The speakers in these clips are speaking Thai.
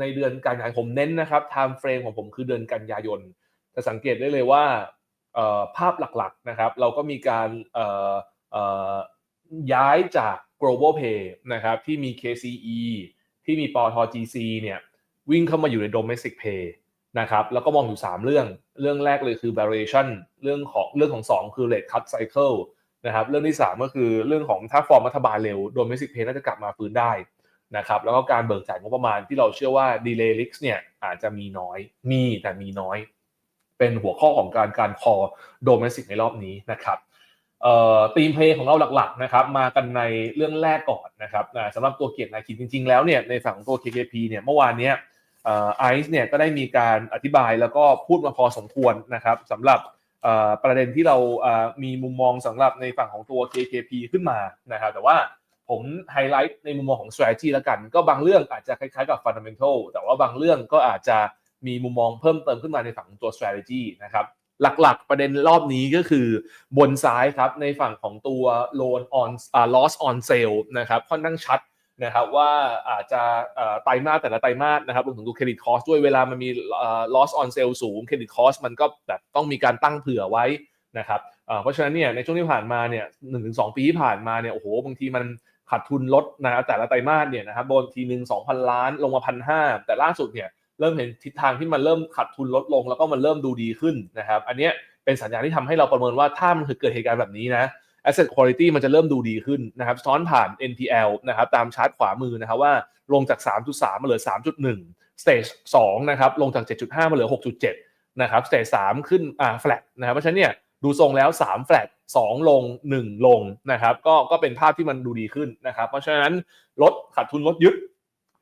ในเดือนกันยายนผมเน้นนะครับ time frame ของผมคือเดือนกันยายนจะสังเกตได้เลยว่าภาพหลักๆนะครับ เราก็มีการย้ายจาก global pay นะครับที่มี KCE ที่มีปตท GC เนี่ยวิ่งเข้ามาอยู่ใน domestic pay นะครับแล้วก็มองอยู่ 3 เรื่องเรื่องแรกเลยคือ variation เรื่องของเรื่องของ 2 คือ rate cut cycle นะครับเรื่องที่ 3 ก็คือเรื่องของถ้าฟอร์มรัฐบาลเร็ว domestic pay น่าจะกลับมาฟื้นได้ นะครับแล้วก็การเบิกจ่ายงบประมาณที่เราเชื่อว่า delay risk เนี่ยอาจจะมีน้อยมีแต่มีน้อย เป็นหัวข้อของการการคอ domestic ในรอบนี้นะครับทีมเพลย์ของเราหลักๆนะครับมากันในเรื่องแรกก่อนนะครับสำหรับตัวเกียรตินาคินจริง ๆ แล้วเนี่ยในฝั่งของตัว KKP เนี่ยเมื่อวานเนี้ยไอซ์เนี่ยก็ได้มีการอธิบายแล้วก็พูดมาพอสมควรนะครับสำหรับประเด็นที่เรามีมุมมองสำหรับในฝั่งของตัว KKP ขึ้นมานะครับแต่ว่า ผมไฮไลท์ในมุมมองของ strategy แล้วกัน ก็บางเรื่องอาจจะคล้ายๆกับ fundamental แต่ว่าบางเรื่องก็อาจจะมีมุมมองเพิ่มเติมขึ้นมาในฝั่งตัว strategy นะครับ หลักๆ ประเด็นรอบนี้ก็คือบนซ้ายครับ ในฝั่งของตัว loan on uh, loss on sale นะครับค่อนข้างชัดนะครับว่าอาจจะไตรมาสแต่ละไตรมาสนะครับรวมถึงดูเครดิตคอสด้วยเวลามันมี loss on sale สูงเครดิตคอสมันก็แบบต้องมีการตั้งเผื่อไว้นะครับเพราะฉะนั้นเนี่ยในช่วงที่ผ่านมาเนี่ยหนึ่งถึงสองปีที่ผ่านมาเนี่ยโอ้โหบางทีมัน ขาดทุนลดนะครับแต่ละไตรมาสเนี่ยนะครับโดนทีหนึ่งสองพันล้านลงมาพันห้าแต่ล่าสุดเนี่ยเริ่มเห็นทิศทางที่มันเริ่มขาดทุนลดลง แล้วก็มันเริ่มดูดีขึ้นนะครับ อันนี้เป็นสัญญาณที่ทำให้เราประเมินว่าถ้ามันเกิดเหตุการณ์แบบนี้นะ asset quality มันจะเริ่มดูดีขึ้นนะครับซ้อนผ่าน NPL นะครับตามชาร์ตขวามือนะครับว่าลงจาก 3.3 มาเหลือ 3.1 stage 2นะครับลงจาก 7.5 มาเหลือ 6.7 นะครับ stage 3 ขึ้นอ่า flat นะครับเพราะฉะนั้นเนี่ย ดูทรงแล้ว3 flat 2ลง 1 ลงนะครับก็ก็เป็นภาพที่มันดูดีขึ้นนะครับ เพราะฉะนั้นลดขาดทุนลดยึด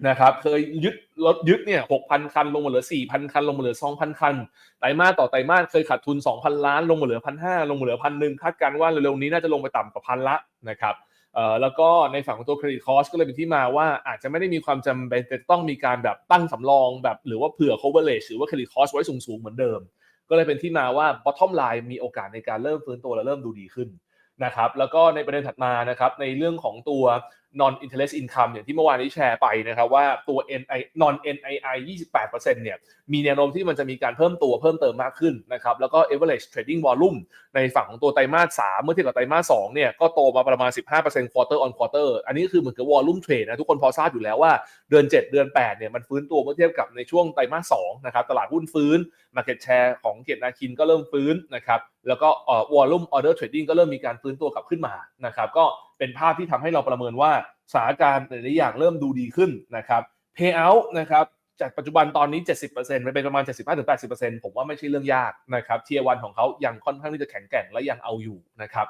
นะครับเคยยึดรถยึดเนี่ยหกพันคันลงมาเหลือสี่พันคัน ลงมาเหลือสองพันคันไตรมาสต่อไตรมาสเคยขาดทุนสองพันล้าน ลงมาเหลือพันห้าลงมาเหลือพันหนึ่งคาดการณ์ว่าเร็วๆนี้น่าจะลงไปต่ำกว่าพันละนะครับเอ่อแล้วก็ในฝั่งของตัวเครดิตคอสก็เลยเป็นที่มาว่าอาจจะไม่ได้มีความจำเป็นจะต้องมีการแบบตั้งสำรองแบบหรือว่าเผื่อ coverage หรือว่าเครดิตคอสไว้สูงๆเหมือนเดิม ก็เลยเป็นที่มาว่า bottom line มีโอกาสในการเริ่มฟื้นตัวและเริ่มดูดีขึ้นนะครับแล้วก็ในประเด็นถัดมานะครับในเรื่องของตัว non interest income อย่างที่เมื่อวานนี้แชร์ไปนะครับว่าตัว NI non NII 28%เนี่ยมีแนวโน้มที่มันจะมีการเพิ่มตัวเพิ่มเติมมากขึ้นนะครับแล้วก็ average trading volume ในฝั่งของตัวไตรมาส3เมื่อเทียบกับไตรมาส2เนี่ยก็โตมาประมาณ 15% quarter on quarter อันนี้คือเหมือนกับ volume trade นะทุกคนพอทราบอยู่แล้วว่าเดือน 7 เดือน8เนี่ยมันฟื้นตัวเมื่อเทียบกับในช่วงไตรมาส2นะครับตลาดหุ้นฟื้น market share ของเกียรตินาคินก็เริ่มฟื้นนะครับแล้วก็ volume order trading ก็เริ่มมีการฟื้นตัวกลับขึ้นมานะครับก็เป็นภาพที่ทำให้เราประเมินว่าสถานการณ์หลายอย่างเริ่มดูดีขึ้นนะครับ payout นะครับจากปัจจุบันตอนนี้ 70%ไปเป็นประมาณ 75-80%ผมว่าไม่ใช่เรื่องยากนะครับเทียวันของเขายังค่อนข้างที่จะแข็งแกร่งและยังเอาอยู่นะครับ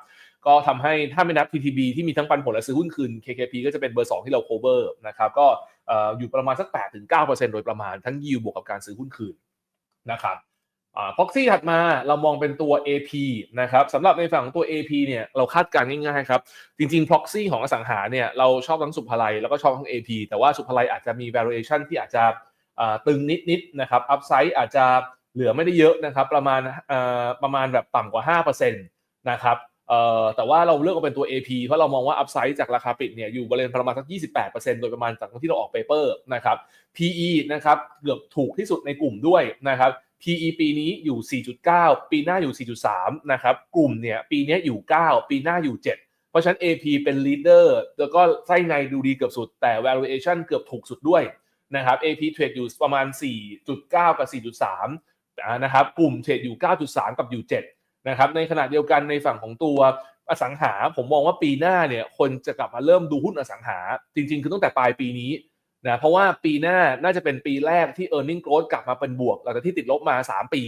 ก็ทำให้ถ้าไม่นับ TTB ที่มีทั้งปันผลและซื้อหุ้นคืน KKP ก็จะเป็นเบอร์ 2 ที่เรา cover นะครับก็อยู่ประมาณสัก 8-9%โดยประมาณทั้งยิวบวกกับการซื้อหุ้นคืนนะครับ พ็อกซี่ถัดมาเรามองเป็นตัว AP นะครับสำหรับในฝั่งของตัว AP เนี่ยเราคาดการณ์ง่ายๆครับ จริงๆ proxy ของอสังหาเนี่ยเราชอบทั้งสุภาลัยแล้วก็ชอบทั้ง AP แต่ว่าสุภาลัยอาจจะมี valuation ที่อาจจะตึงนิดๆนะครับ upside อาจจะเหลือไม่ได้เยอะนะครับประมาณประมาณแบบต่ำกว่า 5%นะครับแต่ว่าเราเลือกเป็นตัว AP เพราะเรามองว่า upside จากราคาปิดเนี่ยอยู่บริเวณประมาณสัก 28%โดยประมาณจากที่เราออกเปเปอร์นะครับ PE นะครับเกือบถูกที่สุดในกลุ่มด้วยนะครับ PE ปีนี้อยู่ 4.9 ปีหน้าอยู่ 4.3 นะครับ กลุ่มเนี่ยปีนี้อยู่ 9 ปีหน้าอยู่ 7 เพราะฉะนั้น AP เป็น leader แล้วก็ไส้ในดูดีเกือบสุด แต่ valuation เกือบถูกสุดด้วยนะครับ AP เทรดอยู่ประมาณ 4.9 กับ 4.3 นะครับ กลุ่มเทรดอยู่ 9.3 กับอยู่ 7 นะครับ ในขณะเดียวกันในฝั่งของตัวอสังหา ผมมองว่าปีหน้าเนี่ยคนจะกลับมาเริ่มดูหุ้นอสังหา จริง ๆ คือตั้งแต่ปลายปีนี้ นะเพราะว่าปีหน้าน่าจะเป็นปีแรกที่ e a r n i n g growth กลับมาเป็นบวกหลังจากที่ติดลบมา 3 ปี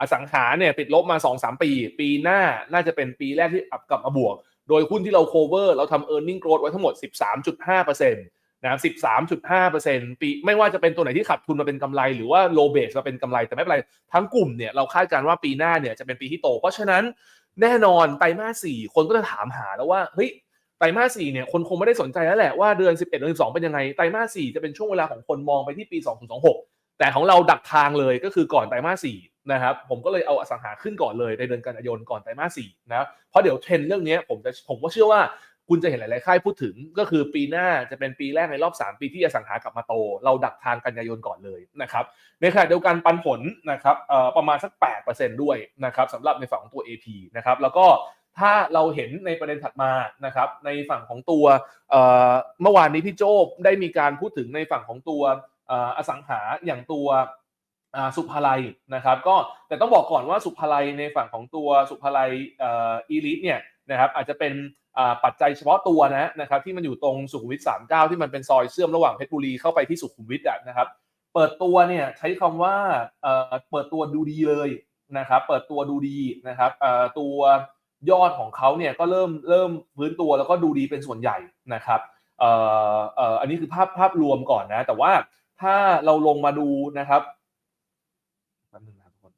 อสังหาเนี่ยติดลบมา 2-3 ปี ปีหน้าน่าจะเป็นปีแรกที่กลับมาบวก โดยหุ้นที่เรา cover เราทำ e a r n i n g growth ไว้ทั้งหมด 13.5%นะ13.5%ปีไม่ว่าจะเป็นตัวไหนที่ขัดทุนมาเป็นกำไร หรือว่า low base มาเป็นกำไรแต่ไม่เป็นไรทั้งกลุ่มเนี่ยเราคาดการณ์ว่าปีหน้าเนี่ยจะเป็นปีที่โต เพราะฉะนั้นแน่นอนไตรมาส4คนก็จะถามหาแล้วว่าเฮ้ย ไตรมาสสี่เนี่ยคนคงไม่ได้สนใจแล้วแหละว่าเดือน 11เดือน12 เป็นยังไงไตรมาสสี่จะเป็นช่วงเวลาของคนมองไปที่ปี 2026 แต่ของเราดักทางเลยก็คือก่อนไตรมาสสี่นะครับผมก็เลยเอาอสังหาขึ้นก่อนเลยในเดือนกันยายนก่อนไตรมาสสี่นะเพราะเดี๋ยวเทรนเรื่องนี้ผมจะผมก็เชื่อว่าคุณจะเห็นหลาย ๆ ค่ายพูดถึงก็คือปีหน้าจะเป็นปีแรกในรอบ 3 ปีที่อสังหากลับมาโต เราดักทางกันยายนก่อนเลยนะครับในขณะเดียวกันปันผลนะครับประมาณสัก 8%ด้วยนะครับสำหรับในฝั่งของตัว AP นะครับแล้วก็ ถ้าเราเห็นในประเด็นถัดมานะครับในฝั่งของตัวเมื่อวานนี้พี่โจ้ได้มีการพูดถึงในฝั่งของตัวอสังหาอย่างตัวสุภาลัยนะครับก็แต่ต้องบอกก่อนว่าสุภาลัยในฝั่งของตัวสุภาลัยอีลิทเนี่ยนะครับอาจจะเป็นปัจจัยเฉพาะตัวนะนะครับที่มันอยู่ตรงสุขุมวิท 39 ที่มันเป็นซอยเชื่อมระหว่างเพชรบุรีเข้าไปที่สุขุมวิทอะนะครับเปิดตัวเนี่ยใช้คำว่าเปิดตัวดูดีเลยนะครับเปิดตัวดูดีนะครับตัว ยอดของเขาเนี่ยก็เริ่มเริ่มพื้นตัวแล้วก็ดูดีเป็นส่วนใหญ่นะครับเอ่อเอ่ออันนี้คือภาพภาพรวมก่อนนะ แต่ว่าถ้าเราลงมาดูนะครับนึงนะครับทุกคน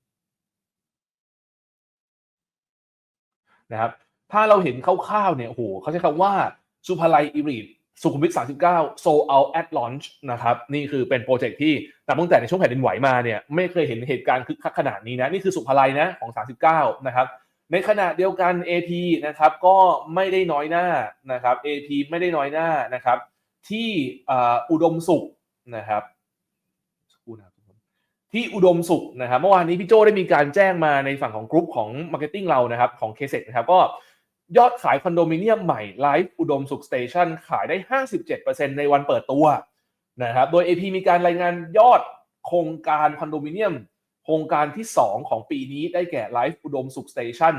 นะครับ ถ้าเราเห็นคร่าวๆเนี่ยโอ้โหเขาใช้คำว่าสุภาลัยอีริทสุขุมวิท39 sold out at launch นะครับนี่คือเป็นโปรเจกต์ที่นับตั้งแต่ในช่วงแผ่นดินไหวมาเนี่ยไม่เคยเห็นเหตุการณ์คึกคักขนาดนี้นะ นี่คือสุภาลัยนะของ 39 นะครับ ในขณะเดียวกัน AP นะครับก็ไม่ได้น้อยหน้านะครับ AP ไม่ได้น้อยหน้านะครับ ที่อุดมสุขนะครับที่อุดมสุขนะครับเมื่อวานนี้พี่โจได้มีการแจ้งมาในฝั่งของกรุ๊ปของ Marketing เรานะครับของเคเซ็นะครับก็ยอดขายคอนโดมิเนียมใหม่ไลฟ์อุดมสุขสเตชันขายได้ 57%ในวันเปิดตัวนะครับโดย AP มีการรายงานยอดโครงการคอนโดมิเนียม โครงการที่ 2 ของปีนี้ได้แก่ไลฟ์อุดมสุขสเตชัน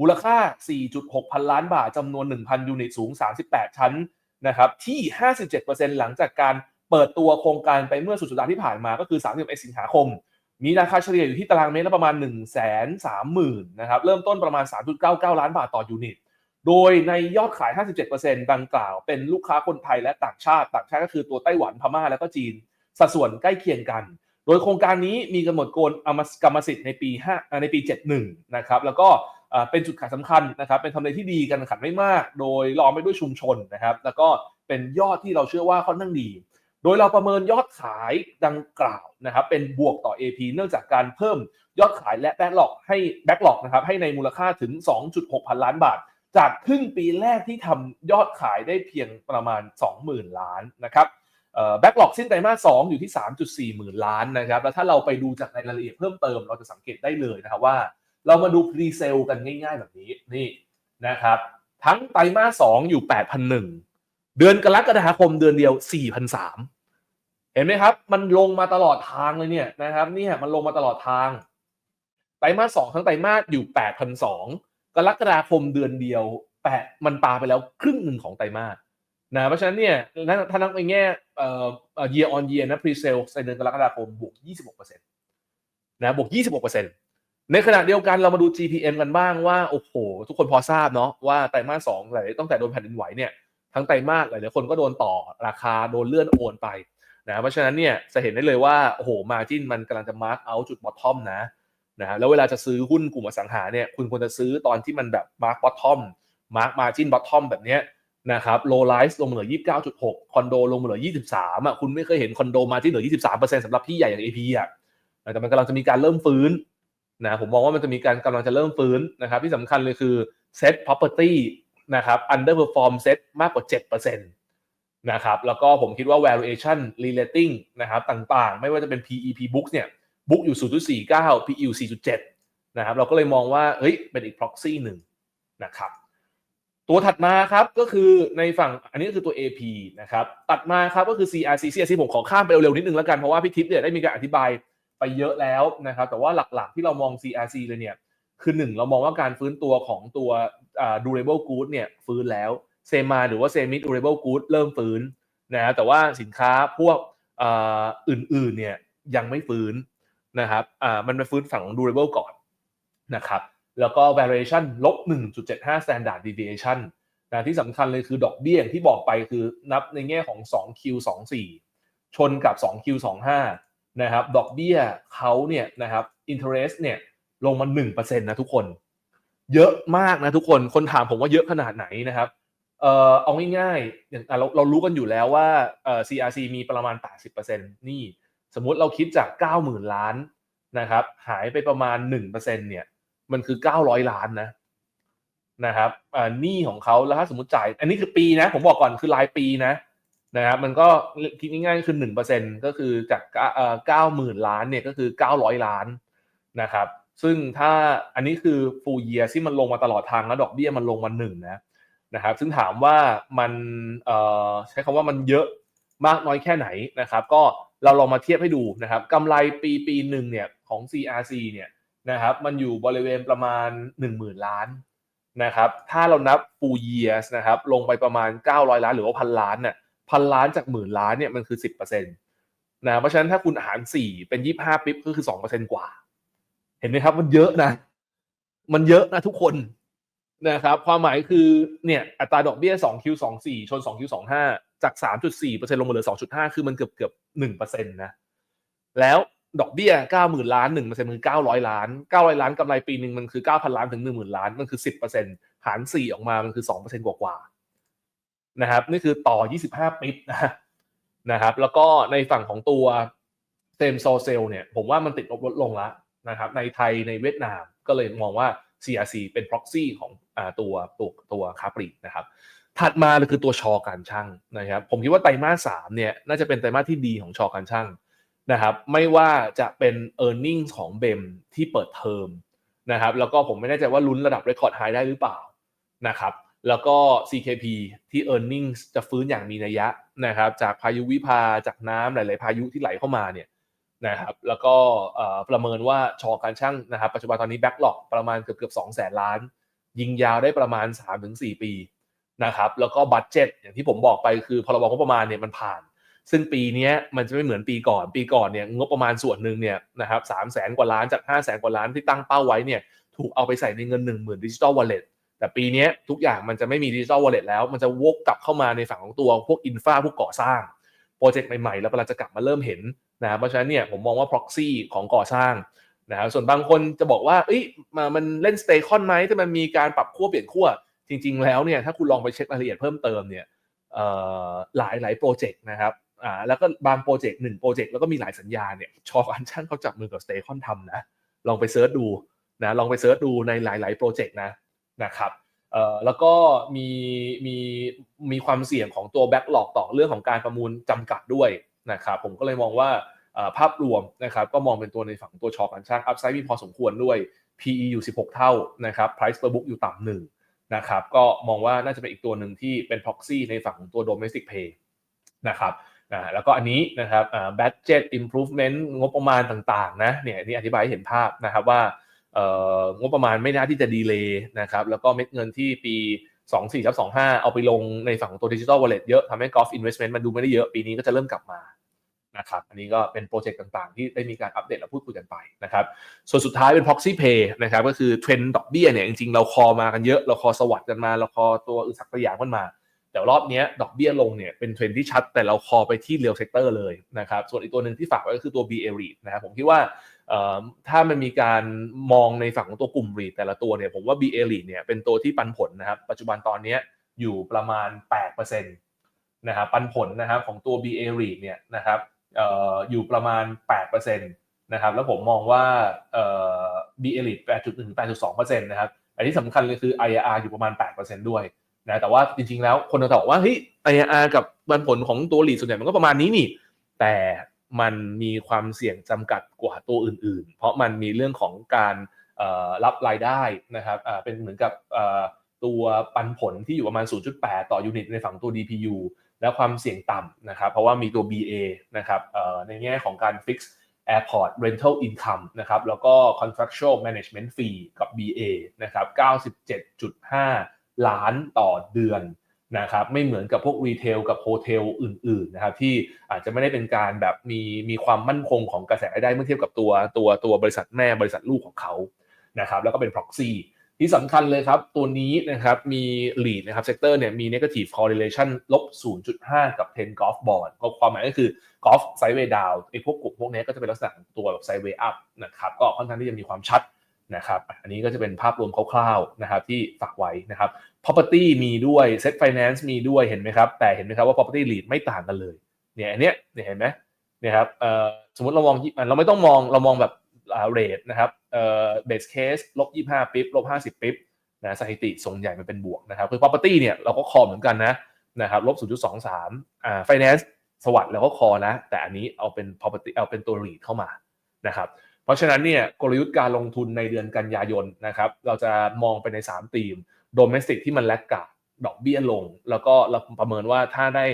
มูลค่า 4.6 พันล้านบาทจำนวน 1,000 ยูนิตสูง 38 ชั้นนะครับที่ 57%หลังจากการเปิดตัวโครงการไปเมื่อสุดสัปดาห์ที่ผ่านมาก็คือ31สิงหาคม มีราคาเฉลี่ยอยู่ที่ตารางเมตรละประมาณ 1 3 0 0 0 0นะครับเริ่มต้นประมาณ 3.99 ล้านบาทต่อยูนิต โดยในยอดขาย 57%ดังกล่าวเป็นลูกค้าคนไทยและต่างชาติ ต่างชาติก็คือตัวไต้หวันพม่าแล้วก็จีน สัดส่วนใกล้เคียงกัน โดยโครงการนี้มีกำหนดโกนกรรมสิทธิ์ในปี5ในปี 71 นะครับ แล้วก็เป็นจุดขายสำคัญนะครับ เป็นทำเลที่ดีกันขันไม่มาก โดยล้อมไปด้วยชุมชนนะครับ แล้วก็เป็นยอดที่เราเชื่อว่าค่อนข้างดี โดยเราประเมินยอดขายดังกล่าวนะครับ เป็นบวกต่อ AP เนื่องจากการเพิ่มยอดขายและแบ็กหลอกให้แบ็กหลอกนะครับให้ในมูลค่าถึง 2.6 พันล้านบาท จากครึ่งปีแรกที่ทำยอดขายได้เพียงประมาณ 20,000 ล้านนะครับ แบ็กหลอกสิ้นไตรมาส2อยู่ที่ 3.4 หมื่นล้านนะครับ แล้วถ้าเราไปดูจากในรายละเอียดเพิ่มเติม เราจะสังเกตได้เลยนะครับว่า เรามาดูพรีเซลกันง่าย ๆ แบบนี้นี่นะครับ ทั้งไตรมาส2อยู่ 8,001 เดือนกรกฎาคมเดือนเดียว 4,003 เห็นไหมครับ มันลงมาตลอดทางเลยเนี่ยนะครับนี่มันลงมาตลอดทาง ไตรมาส2ทั้งไตรมาสอยู่ 8,002กรกฎาคมเดือนเดียวแปดมันปาไปแล้วครึ่งหนึ่งของไตรมาส นะเพราะฉะนั้นเนี่ยถ้านับในแง่เอ่อ year on year นะ pre sale ในเดือนกรกฎาคมบวก 26%นะบวก 26%ในขณะเดียวกันเรามาดู GPM กันบ้างว่าโอ้โห ทุกคนพอทราบเนาะว่าไตรมาสสองหลายตั้งแต่โดนแผ่นดินไหวเนี่ยทั้งไตรมาสหลายๆคนก็โดนต่อราคาโดนเลื่อนโอนไปนะเพราะฉะนั้นเนี่ยจะเห็นได้เลยว่าโอ้โหมาจินมันกำลังจะ mark out จุด bottom นะนะแล้วเวลาจะซื้อหุ้นกลุ่มอสังหาเนี่ยคุณควรจะซื้อตอนที่มันแบบ mark bottom mark margin bottom แบบเนี้ย นะครับโลไลซ์ลงมาเหลือ 29.6 คอนโดลงมาเหลือ 23อะคุณไม่เคยเห็นคอนโดมาที่เหลือ 23%สำหรับพี่ใหญ่อย่าง AP อะแต่มันกำลังจะมีการเริ่มฟื้นนะผมมองว่ามันจะมีการกำลังจะเริ่มฟื้นนะครับที่สำคัญเลยคือ set property นะครับ underperform set มากกว่า 7%นะครับแล้วก็ผมคิดว่า valuation relating นะครับต่างๆ ไม่ว่าจะเป็น PEP book เนี่ย book อยู่ 0.49 PE อยู่ 4.7 นะครับเราก็เลยมองว่าเฮ้ยเป็นอีก proxy หนึ่งนะครับ ตัวถัดมาครับก็คือในฝั่งอันนี้ก็คือตัว AP นะครับตัดมาครับก็คือ CRC CRC ผมขอข้ามไปเร็วๆนิดนึงแล้วกันเพราะว่าพี่ทิพย์เนี่ยได้มีการอธิบายไปเยอะแล้วนะครับแต่ว่าหลักๆที่เรามอง CRC เลยเนี่ยคือหนึ่งเรามองว่าการฟื้นตัวของตัว durable good เนี่ยฟื้นแล้วเซมาหรือว่า semi durable good เริ่มฟื้นนะแต่ว่าสินค้าพวกอื่นๆเนี่ยยังไม่ฟื้นนะครับมันมาฟื้นฝั่งของ durable ก่อนนะครับ แล้วก็ variation ลบ 1.75 standard deviation นะที่สำคัญเลยคือดอกเบี้ยที่บอกไปคือนับในแง่ของ 2Q24 ชนกับ 2Q25 นะครับ ดอกเบี้ยเขาเนี่ยนะครับ interest เนี่ยลงมา 1%นะทุกคน เยอะมากนะทุกคน คนถามผมว่าเยอะขนาดไหนนะครับ เอ่อเอาง่ายๆอย่างเราเรารู้กันอยู่แล้วว่าเอ่อ CRC มีประมาณ 80%นี่ สมมุติเราคิดจาก 90,000 ล้านนะครับ หายไปประมาณ 1%เนี่ย มันคือ900ล้านนะนะครับอ่าหนี้ของเขาแล้วถ้าสมมติจ่าย อันนี้คือปีนะ ผมบอกก่อนคือรายปีนะนะครับมันก็คิดง่ายๆคือหนึ่งเปอร์เซ็นก็คือจากเอ่อเก้าหมื่นล้านเนี่ยก็คือเก้าร้อยล้านนะครับซึ่งถ้าอันนี้คือ full year ที่มันลงมาตลอดทางแล้วดอกเบี้ยมันลงมาหนึ่งนะนะครับซึ่งถามว่ามันเอ่อใช้คำว่ามันเยอะมากน้อยแค่ไหนนะครับ ก็เราลองมาเทียบให้ดูนะครับกำไรปีปีหนึ่งเนี่ยของ CRC เนี่ย นะครับมันอยู่บริเวณประมาณ 10,000 ล้านนะครับถ้าเรานับ full years นะครับลงไปประมาณ 900 ล้านหรือว่าพันล้านเนี่ยพันล้านจากหมื่นล้านเนี่ยมันคือ 10%นะเพราะฉะนั้นถ้าคุณหาร 4 เป็น 25ปิ๊บก็คือ 2%กว่า เห็นไหมครับมันเยอะนะ มันเยอะนะทุกคนนะครับความหมายคือเนี่ยอัตราดอกเบี้ย 2Q24 ชน 2Q25 จาก 3.4%ลงมาเหลือ 2.5 คือมันเกือบเกือบ1%นะแล้ว ดอกเบี้ย90,000ล้าน1%คือ900ล้าน900ล้านกำไรปีหนึ่งมันคือ9,000ล้านถึง10,000ล้านมันคือ10%หาร4ออกมามันคือ2%กว่าๆนะครับนี่คือต่อ25ปิ๊บนะนะครับแล้วก็ในฝั่งของตัวเซมโซเซลเนี่ยผมว่ามันติดลบลดลงแล้วนะครับในไทยในเวียดนามก็เลยมองว่า CRC เป็น proxy ของอตัวตัวตัวคาปรีนะครับถัดมาเลยคือตัวชอการช่างนะครับผมคิดว่าไตรมาสสามเนี่ยน่าจะเป็นไตรมาสที่ดีของชอการช่าง นะครับไม่ว่าจะเป็น e a r n i n g ของเบมที่เปิดเทอมนะครับแล้วก็ผมไม่แน่ใจว่าลุ้นระดับ Record High ได้หรือเปล่านะครับแล้วก็ CKP ที่ e a r n i n g จะฟื้นอย่างมีนัยยะนะครับจากพายุวิภาจากน้ำหลาย ๆ พายุที่ไหลเข้ามาเนี่ยนะครับแล้วก็ประเมินว่าชอการช่างนะครับปัจจุบันตอนนี้แบ็กหลอกประมาณเกือบเกือบสองแสนล้าน ยิงยาวได้ประมาณ 3-4 ปีนะครับแล้วก็บัตเจ็ตอย่างที่ผมบอกไปคือพรบงบประมาณเนี่ยมันผ่าน ซึ่งปีนี้มันจะไม่เหมือนปีก่อน ปีก่อนเนี่ยงบประมาณส่วนหนึ่งเนี่ยนะครับสามแสนกว่าล้านจาก5้าแสนกว่าล้านที่ตั้งเป้าไว้เนี่ยถูกเอาไปใส่ในเงิน 1 0,000ดิจิ t a ลวอลเล็ตแต่ปีนี้ทุกอย่างมันจะไม่มีดิจิ t a ลวอลเล็ตแล้ว มันจะวกกลับเข้ามาในฝั่งของตัวพวกอินฟาพวกก่อสร้างโปรเจกต์ใหม่ๆ แล้วกำลังจะกลับมาเริ่มเห็นนะเพราะฉะนั้นเนี่ยผมมองว่า proxy ของก่อสร้างนะครับส่วนบางคนจะบอกว่าเอ้ยมามันเล่นสเตย์คอนไหมถ้ามันมีการปรับขั้วเปลี่ยนขั้วจริง ๆ แล้วเนี่ยถ้าคุณลองไปเช็ครายละเอียดเพิ่มเติมเนี่ยหลายหลายโปรเจกต์นะครับ อ่าแล้วก็บางโปรเจกต์หนึ่งโปรเจกต์แล้วก็มีหลายสัญญาเนี่ยชอการช่างเขาจับมือกับสเตคอนทำนะลองไปเซิร์ชดูนะลองไปเซิร์ชดูในหลาย ๆ โปรเจกต์นะนะครับเอ่อแล้วก็มีมีมีความเสี่ยงของตัวแบ็กหลอกต่อเรื่องของการประมูลจำกัดด้วยนะครับผมก็เลยมองว่าภาพรวมนะครับก็มองเป็นตัวในฝั่งตัวชอการช่างอัพไซด์มีพอสมควรด้วย PE อยู่ 16 เท่านะครับ Price per book อยู่ต่ำหนึ่งนะครับก็มองว่าน่าจะเป็นอีกตัวหนึ่งที่เป็น proxy ในฝั่งของตัว domestic pay นะครับ นะแล้วก็อันนี้นะครับ budget improvement งบประมาณต่างๆนะเนี่ยนี่อธิบายให้เห็นภาพนะครับว่างบประมาณไม่น่าที่จะดีเลย์นะครับแล้วก็เม็ดเงินที่ปี 24ทับ25 เอาไปลงในฝั่งของตัว digital wallet เยอะทำให้ golf investment มันดูไม่ได้เยอะ ปีนี้ก็จะเริ่มกลับมานะครับอันนี้ก็เป็นโปรเจกต์ต่างๆ ที่ได้มีการอัปเดตและพูดคุยกันไปนะครับส่วนสุดท้ายเป็น proxy pay นะครับก็คือเทรนด์ดอกเบี้ยเนี่ยจริงๆ เราคอมากันเยอะ เราคอสวัสดกันมา เราคอตัวอึสักตัวอย่างกันมา แต่รอบนี้ดอกเบี้ยลงเนี่ยเป็นเทรนที่ชัด แต่เราคอไปที่เรียลเซกเตอร์เลยนะครับ ส่วนอีกตัวหนึ่งที่ฝากไว้ก็คือตัว BA REIT นะครับผมคิดว่าถ้ามันมีการมองในฝั่งของตัวกลุ่ม REIT แต่ละตัวเนี่ยผมว่า BA REIT เนี่ยเป็นตัวที่ปันผลนะครับ ปัจจุบันตอนนี้อยู่ประมาณ 8%นะครับปันผลนะครับของตัว BA REIT เนี่ยนะครับอยู่ประมาณ 8%นะครับแล้วผมมองว่า B Elite 8.1 8.2%นะครับอันที่สำคัญเลยคือ IRR อยู่ประมาณ 8%ด้วย นะแต่ว่าจริงๆแล้วคนจะบอกว่าเฮ้ย IRR กับบันผลของตัวหลีดส่วนใหญ่มันก็ประมาณนี้นี่ แต่มันมีความเสี่ยงจำกัดกว่าตัวอื่น ๆ เพราะมันมีเรื่องของการรับรายได้นะครับเป็นเหมือนกับตัวปันผลที่อยู่ประมาณ 0.8 ต่อยูนิตในฝั่งตัว DPU และความเสี่ยงต่ำนะครับ เพราะว่ามีตัว BA นะครับในแง่ของการ fix airport rental income นะครับ แล้วก็ contractual management fee กับ BA นะครับ 97.5 ล้านต่อเดือนนะครับไม่เหมือนกับพวกรีเทลกับโฮเทลอื่นๆนะครับที่อาจจะไม่ได้เป็นการแบบมีมีความมั่นคงของกระแสรายได้เมื่อเทียบกับตัวตัวตัวบริษัทแม่บริษัทลูกของเขานะครับแล้วก็เป็น proxy ที่สำคัญเลยครับ ตัวนี้นะครับมี lead นะครับเซกเตอร์เนี่ยมี negative correlation ลบ 0.5 กับ 10 golf bond ก็ความหมายก็คือ golf sideway down ไอ้พวกกลุ่มพวกนี้ก็จะเป็นลักษณะของตัวแบบ sideway up นะครับก็ค่อนข้างที่จะมีความชัด นะครับ อันนี้ก็จะเป็นภาพรวมคร่าวๆนะครับที่ฝากไว้นะครับ property มีด้วย set finance มีด้วยเห็นไหมครับ แต่เห็นไหมครับว่า property lead ไม่ต่างกันเลย เนี่ยอันเนี้ยเห็นไหมเนี่ยครับเอ่อสมมติเรามองเราไม่ต้องมองเรามองแบบเรทนะครับเอ่อเบสเคสลบ25ปิ๊บลบ50ปิ๊บนะสถิติทรงใหญ่มันเป็นบวกนะครับคือ property เนี่ยเราก็คอเหมือนกันนะนะครับลบ0.23อ่า finance สวัสด์เราก็คอนะ แต่อันนี้เอาเป็น property เอาเป็นตัว REIT เข้ามานะครับ เพราะฉะนั้นเนี่ยกลยุทธ์การลงทุนในเดือนกันยายนนะครับเราจะมองไปใน 3 ธีม domestic ที่มันแลกกาดดอกเบี้ยลง แล้วก็เราประเมินว่าถ้าได้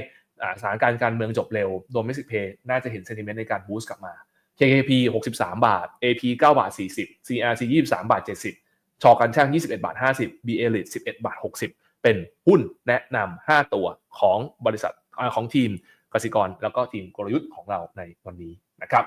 สถานการณ์การเมืองจบเร็ว domestic pay น่าจะเห็น sentiment ในการ boost กลับมา KKP 63 บาท AP 9 บาท 40 CRC 23 บาท 70 ชอกันช่าง 21 บาท 50 B e l i t 11 บาท 60 เป็นหุ้นแนะนำ5ตัวของบริษัทของทีมกสิกร แล้วก็ทีมกลยุทธ์ของเราในวันนี้นะครับ